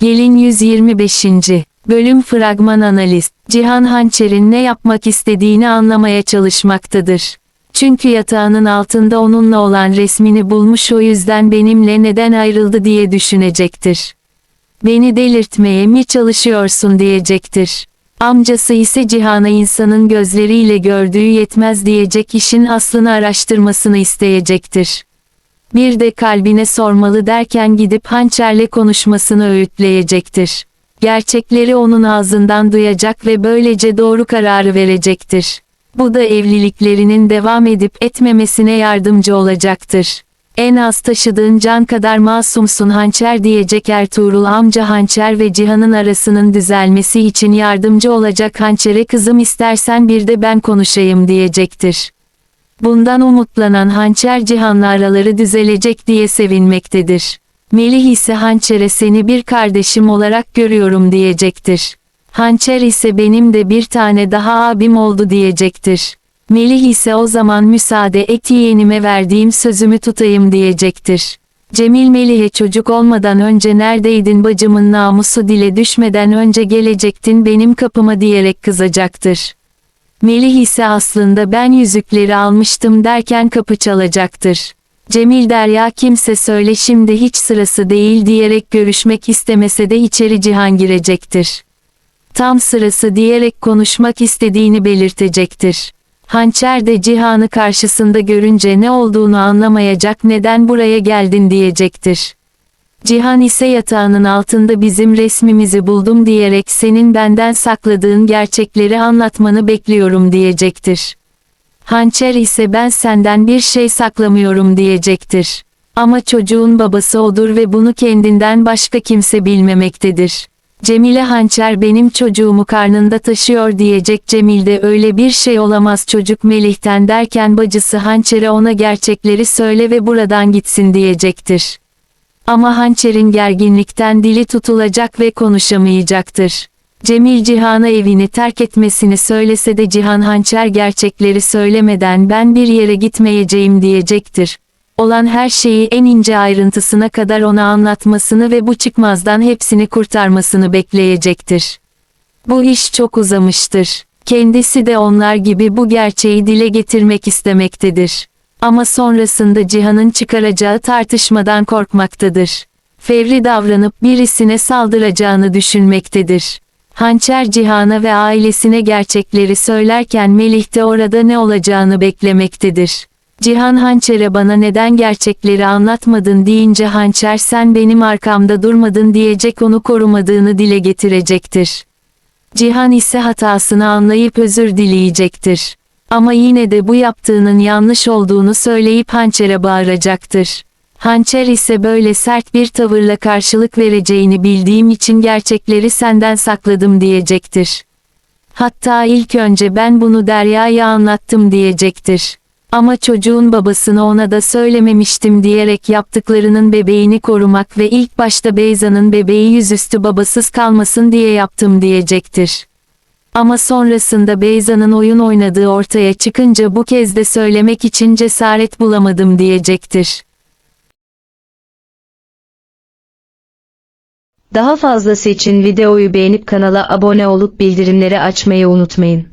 125. Bölüm Fragman Analiz Cihan Hançer'in ne yapmak istediğini anlamaya çalışmaktadır. Çünkü yatağının altında onunla olan resmini bulmuş o yüzden benimle neden ayrıldı diye düşünecektir. Beni delirtmeye mi çalışıyorsun diyecektir. Amcası ise Cihan'a insanın gözleriyle gördüğü yetmez diyecek işin aslını araştırmasını isteyecektir. Bir de kalbine sormalı derken gidip hançerle konuşmasını öğütleyecektir. Gerçekleri onun ağzından duyacak ve böylece doğru kararı verecektir. Bu da evliliklerinin devam edip etmemesine yardımcı olacaktır. En az taşıdığın can kadar masumsun hançer diyecek Ertuğrul amca hançer ve Cihan'ın arasının düzelmesi için yardımcı olacak hançere kızım istersen bir de ben konuşayım diyecektir. Bundan umutlanan hançer Cihan'la araları düzelecek diye sevinmektedir. Melih ise hançere seni bir kardeşim olarak görüyorum diyecektir. Hançer ise benim de bir tane daha abim oldu diyecektir. Melih ise o zaman müsaade et yeğenime verdiğim sözümü tutayım diyecektir. Cemil Melih'e çocuk olmadan önce neredeydin bacımın namusu dile düşmeden önce gelecektin benim kapıma diyerek kızacaktır. Melih ise aslında ben yüzükleri almıştım derken kapı çalacaktır. Cemil Derya kimse söyle şimdi hiç sırası değil diyerek görüşmek istemese de içeri Cihan girecektir. Tam sırası diyerek konuşmak istediğini belirtecektir. Hançer de Cihan'ı karşısında görünce ne olduğunu anlamayacak neden buraya geldin diyecektir. Cihan ise yatağının altında bizim resmimizi buldum diyerek senin benden sakladığın gerçekleri anlatmanı bekliyorum diyecektir. Hançer ise ben senden bir şey saklamıyorum diyecektir. Ama çocuğun babası odur ve bunu kendinden başka kimse bilmemektedir. Cemile Hançer benim çocuğumu karnında taşıyor diyecek Cemil öyle bir şey olamaz çocuk Melih'ten derken bacısı Hançer'e ona gerçekleri söyle ve buradan gitsin diyecektir. Ama Hançer'in gerginlikten dili tutulacak ve konuşamayacaktır. Cemil Cihan'a evini terk etmesini söylese de Cihan Hançer gerçekleri söylemeden ben bir yere gitmeyeceğim diyecektir. Olan her şeyi en ince ayrıntısına kadar ona anlatmasını ve bu çıkmazdan hepsini kurtarmasını bekleyecektir. Bu iş çok uzamıştır. Kendisi de onlar gibi bu gerçeği dile getirmek istemektedir. Ama sonrasında Cihan'ın çıkaracağı tartışmadan korkmaktadır. Fevri davranıp birisine saldıracağını düşünmektedir. Hançer Cihan'a ve ailesine gerçekleri söylerken Melih de orada ne olacağını beklemektedir. Cihan Hançer'e bana neden gerçekleri anlatmadın deyince Hançer sen benim arkamda durmadın diyecek onu korumadığını dile getirecektir. Cihan ise hatasını anlayıp özür dileyecektir. Ama yine de bu yaptığının yanlış olduğunu söyleyip Hançer'e bağıracaktır. Hançer ise böyle sert bir tavırla karşılık vereceğini bildiğim için gerçekleri senden sakladım diyecektir. Hatta ilk önce ben bunu Derya'ya anlattım diyecektir. Ama çocuğun babasını ona da söylememiştim diyerek yaptıklarının bebeğini korumak ve ilk başta Beyza'nın bebeği yüzüstü babasız kalmasın diye yaptım diyecektir. Ama sonrasında Beyza'nın oyun oynadığı ortaya çıkınca bu kez de söylemek için cesaret bulamadım diyecektir. Daha fazlası için videoyu beğenip kanala abone olup bildirimleri açmayı unutmayın.